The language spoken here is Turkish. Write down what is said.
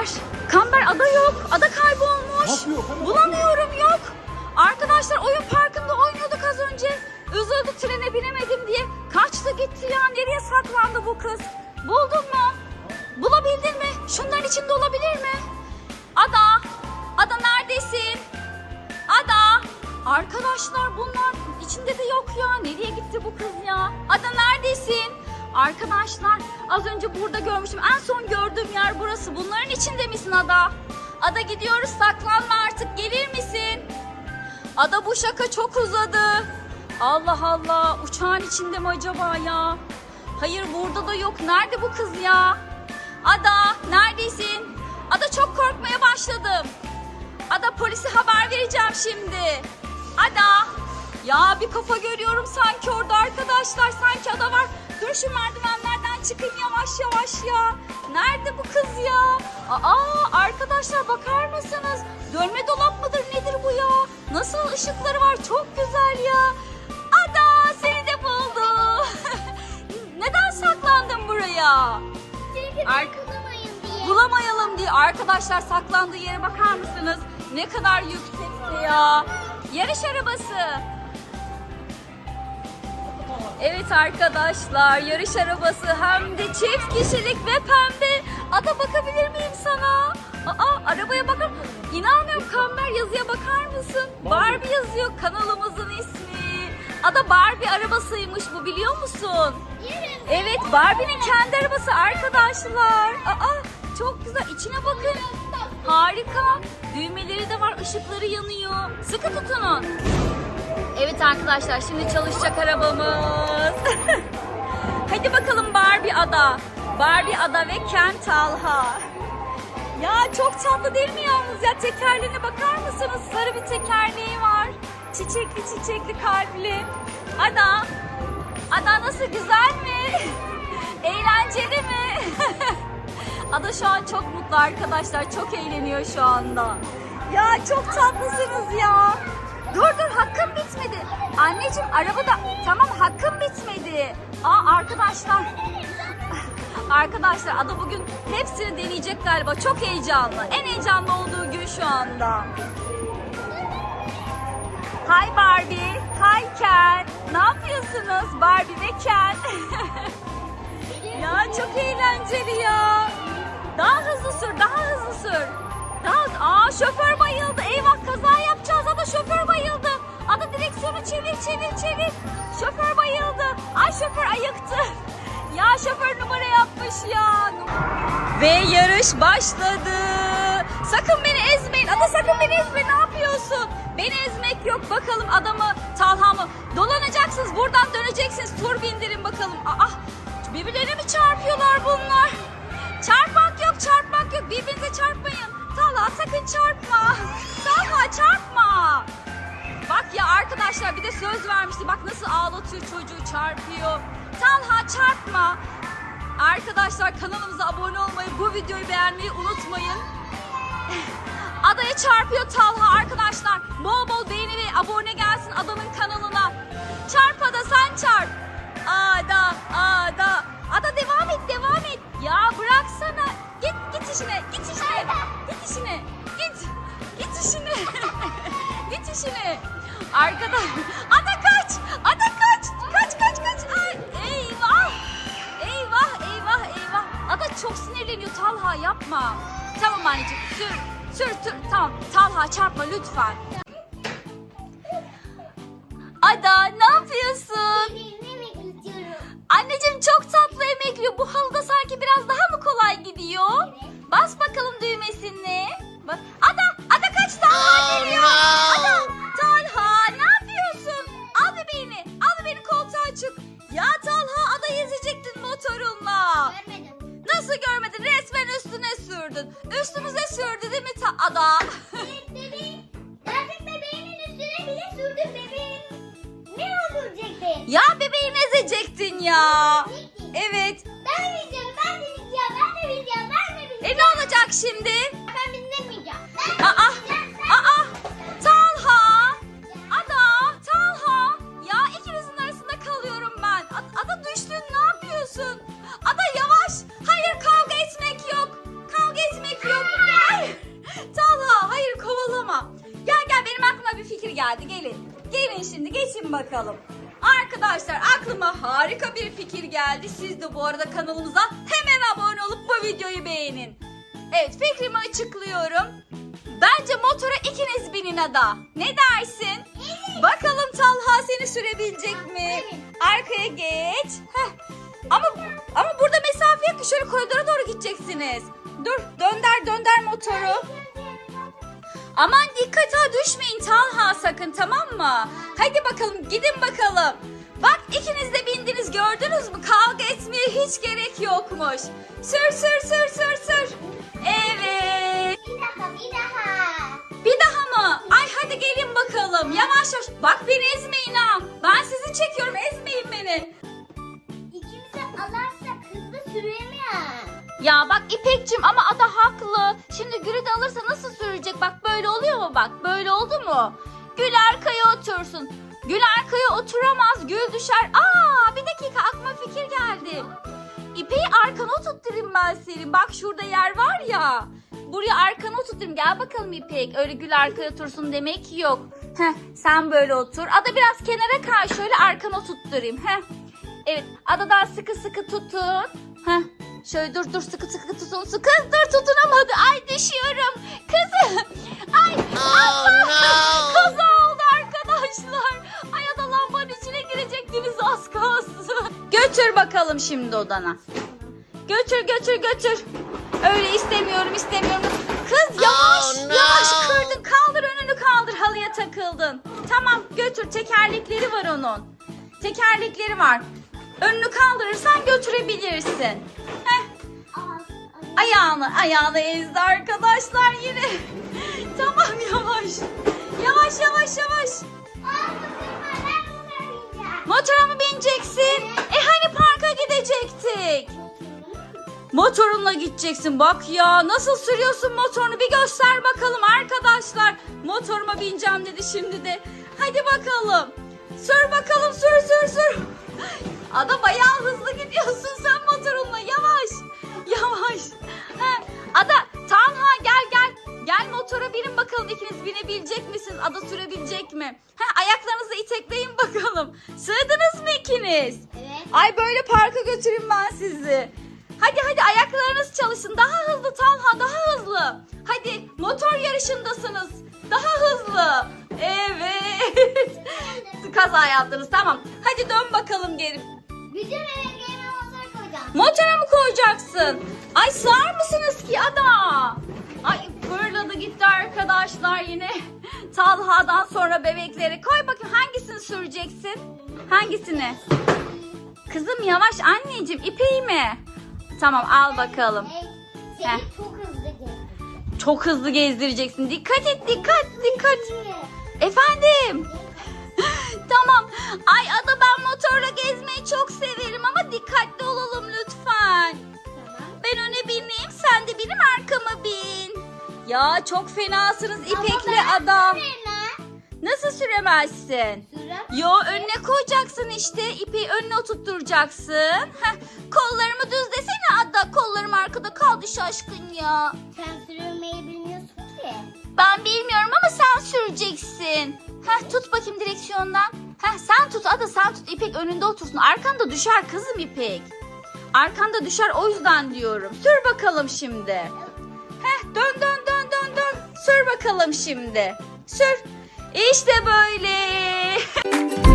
Kamber. Kamber ada yok. Ada kaybolmuş. Bulamıyorum yok. Arkadaşlar oyun parkında oynuyorduk az önce. Üzüldü trene binemedim diye. Kaçtı gitti ya. Nereye saklandı bu kız? Buldun mu? Bulabildin mi? Şunların içinde olabilir mi? Ada. Ada neredesin? Ada. Arkadaşlar bunlar içinde de yok ya. Nereye gitti bu kız ya? Ada neredesin? Arkadaşlar az önce burada görmüştüm. En son gördüğüm yer burası. Bunların içinde misin Ada? Ada gidiyoruz saklanma artık. Gelir misin? Ada bu şaka çok uzadı. Allah Allah uçağın içinde mi acaba ya? Hayır burada da yok. Nerede bu kız ya? Ada neredesin? Ada çok korkmaya başladım. Ada polise haber vereceğim şimdi. Ada. Ya bir kafa görüyorum sanki orada arkadaşlar. Sanki ada var. Dur şu merdivenlerden çıkayım yavaş yavaş ya. Nerede bu kız ya? Aa arkadaşlar bakar mısınız? Dönme dolap mıdır nedir bu ya? Nasıl ışıkları var? Çok güzel ya. Ada seni de buldu. Neden saklandın buraya? Arka-. Bulamayalım diye arkadaşlar saklandığı yere bakar mısınız? Ne kadar yüksekte ya. Yarış arabası. Evet arkadaşlar yarış arabası hem de çift kişilik ve pembe. Ada bakabilir miyim sana? Aa arabaya bakar İnanmıyorum Kamber yazıya bakar mısın? Barbie yazıyor kanalımızın ismi. Ada Barbie arabasıymış bu biliyor musun? Evet Barbie'nin kendi arabası arkadaşlar. Aa çok güzel içine bakın. Harika. Düğmeleri de var ışıkları yanıyor. Sıkı tutunun. Evet arkadaşlar şimdi çalışacak arabamız. Hadi bakalım Barbie ada. Barbie ada ve Ken Talha. Ya çok tatlı değil mi yalnız ya? Tekerlerine bakar mısınız? Sarı bir tekerleği var. Çiçekli çiçekli kalpli. Ada. Ada nasıl güzel mi? Eğlenceli mi? Ada şu an çok mutlu arkadaşlar. Çok eğleniyor şu anda. Ya çok tatlısınız ya. Dur dur hakkım bitmedi. Anneciğim arabada tamam hakkım bitmedi. Aa arkadaşlar. Arkadaşlar Ada bugün hepsini deneyecek galiba. Çok heyecanlı. En heyecanlı olduğu gün şu anda. Hi Barbie. Hi Ken. Ne yapıyorsunuz Barbie ve Ken? ya çok eğlenceli ya. Daha hızlı sür, daha hızlı sür. Daha Aa şoför bayıldı. Eyvah kaza yapacağız. Ada şoför direksiyonu çevir, çevir, çevir. Şoför bayıldı. Ay şoför ayıktı. Ya şoför numara yapmış ya. Ve yarış başladı. Sakın beni ezmeyin. Ada sakın beni ezme. Ne yapıyorsun? Beni ezmek yok. Bakalım adamı, Talha mı? Dolanacaksınız. Buradan döneceksiniz. Tur bindirin bakalım. Aa, birbirlerine mi çarpıyorlar bunlar? Çarpmak yok, çarpmak yok. Birbirinize çarpmayın. Talha sakın çarpma. Talha çarpma. Bak ya arkadaşlar bir de söz vermişti. Bak nasıl ağlatıyor çocuğu çarpıyor. Talha çarpma. Arkadaşlar kanalımıza abone olmayı, bu videoyu beğenmeyi unutmayın. Adaya çarpıyor Talha arkadaşlar. Bol bol beğeni ve abone gelsin adamın kanalına. Çarp Ada sen çarp. Ada, Ada. Ada devam et, devam et. Ya bıraksana. Git işine. Arkada. Ada kaç. Ada kaç. Kaç, kaç, kaç. Ay, eyvah. Eyvah, eyvah, eyvah. Ada çok sinirleniyor Talha yapma. Tamam anneciğim sür. Sür, sür. Tamam. Talha çarpma lütfen. Ada ne yapıyorsun? Anneciğim çok tatlı emekliyor. Bu halıda sanki biraz daha mı kolay gidiyor? Evet. Bas bakalım düğmesini. Bak. Ada, Ada kaç Talha geliyor. Ya bebeğimi ezecektin ya. Evet. Ben bileceğim, ben bileceğim, ben de bileceğim, ben de bileceğim. E ne olacak şimdi? Ben bilemeyeceğim. Ben Aa, bileceğim, Aa, Talha, Ada, Talha. Ya ikinizin arasında kalıyorum ben. Ada düştün, ne yapıyorsun? Ada yavaş. Hayır kavga etmek yok. Kavga etmek yok. Hayır. Talha, hayır kovalama. Gel gel benim aklıma bir fikir geldi. Gelin. Gelin şimdi geçin bakalım geldi. Siz de bu arada kanalımıza hemen abone olup bu videoyu beğenin. Evet fikrimi açıklıyorum. Bence motora ikiniz binin ada. Ne dersin? Bakalım Talha seni sürebilecek mi? Arkaya geç. Heh. Ama ama burada mesafe yok ki şöyle koridora doğru gideceksiniz. Dur dönder dönder motoru. Aman dikkat ha düşmeyin Talha sakın tamam mı? Hadi bakalım gidin bakalım. Bak ikiniz de bindiniz gördünüz mü? Kavga etmeye hiç gerek yokmuş. Sür sür sür sür sür. Evet. Bir daha bir daha. Bir daha mı? Ay hadi gelin bakalım. Yavaş yavaş. Bak beni ezmeyin ha. Ben sizi çekiyorum ezmeyin beni. İkimiz de alarsak hızlı süremiyor. Ya bak İpekçim ama ada haklı. Şimdi Gül'ü de alırsa nasıl sürecek? Bak böyle oluyor mu bak? Böyle oldu mu? Gül arkaya otursun. Gül arkaya oturamaz. Gül düşer. Aa bir dakika aklıma fikir geldi. İpeyi arkana oturtturayım ben senin. Bak şurada yer var ya. Buraya arkana oturtturayım. Gel bakalım İpek. Öyle Gül arkaya otursun demek yok. Heh, sen böyle otur. Ada biraz kenara kay. Şöyle arkana oturtturayım. Heh. Evet adadan sıkı sıkı tutun. Heh. Şöyle dur dur sıkı sıkı tutun. Sıkı dur tutunamadı. Ay düşüyorum. Kızım. Ay Allah. Kaza oldu arkadaşlar. Götür bakalım şimdi odana. Götür götür götür. Öyle istemiyorum istemiyorum. Kız yavaş Oh, no. yavaş kırdın. Kaldır önünü kaldır halıya takıldın. Tamam götür tekerlekleri var onun. Tekerlekleri var. Önünü kaldırırsan götürebilirsin. Heh, ayağını ayağını ezdi arkadaşlar yine. tamam yavaş. Yavaş yavaş yavaş. Motora mı bineceksin? E hani parka gidecektik? Motorunla gideceksin bak ya nasıl sürüyorsun motorunu bir göster bakalım arkadaşlar. Motoruma bineceğim dedi şimdi de. Hadi bakalım. Sür bakalım sür sür sür. Ada bayağı hızlı gidiyorsun sen motorunla yavaş. Yavaş. Motora binin bakalım ikiniz binebilecek misiniz? Ada sürebilecek mi? Ha, ayaklarınızı itekleyin bakalım. Sığdınız mı ikiniz? Evet. Ay böyle parka götüreyim ben sizi. Hadi hadi ayaklarınız çalışsın. Daha hızlı Talha daha hızlı. Hadi motor yarışındasınız. Daha hızlı. Evet. Kaza yaptınız tamam. Hadi dön bakalım geri. Eve game motor koyacağım. Motora mı koyacaksın? Ay sığar mısınız ki ada? Ay fırladı gitti arkadaşlar yine. Talha'dan sonra bebekleri. Koy bakayım hangisini süreceksin? Hangisini? Kızım yavaş anneciğim ipeği mi? Tamam al bakalım. Hey, Heh. Seni çok hızlı gezdim. Çok hızlı gezdireceksin. Dikkat et dikkat dikkat. Efendim? tamam. Ay Ya çok fenasınız İpek'le Ama ben Ada. süremem. Nasıl süremezsin? Sürem. Yo önüne koyacaksın işte ipi önüne oturtturacaksın. Heh, kollarımı düz desene Ada kollarım arkada kaldı şaşkın ya. Sen sürmeyi bilmiyorsun ki. Ben bilmiyorum ama sen süreceksin. Heh tut bakayım direksiyondan. Heh sen tut Ada sen tut İpek önünde otursun. Arkanda düşer kızım İpek. Arkanda düşer o yüzden diyorum. Sür bakalım şimdi. Heh dön dön. Sür bakalım şimdi. Sür. İşte böyle.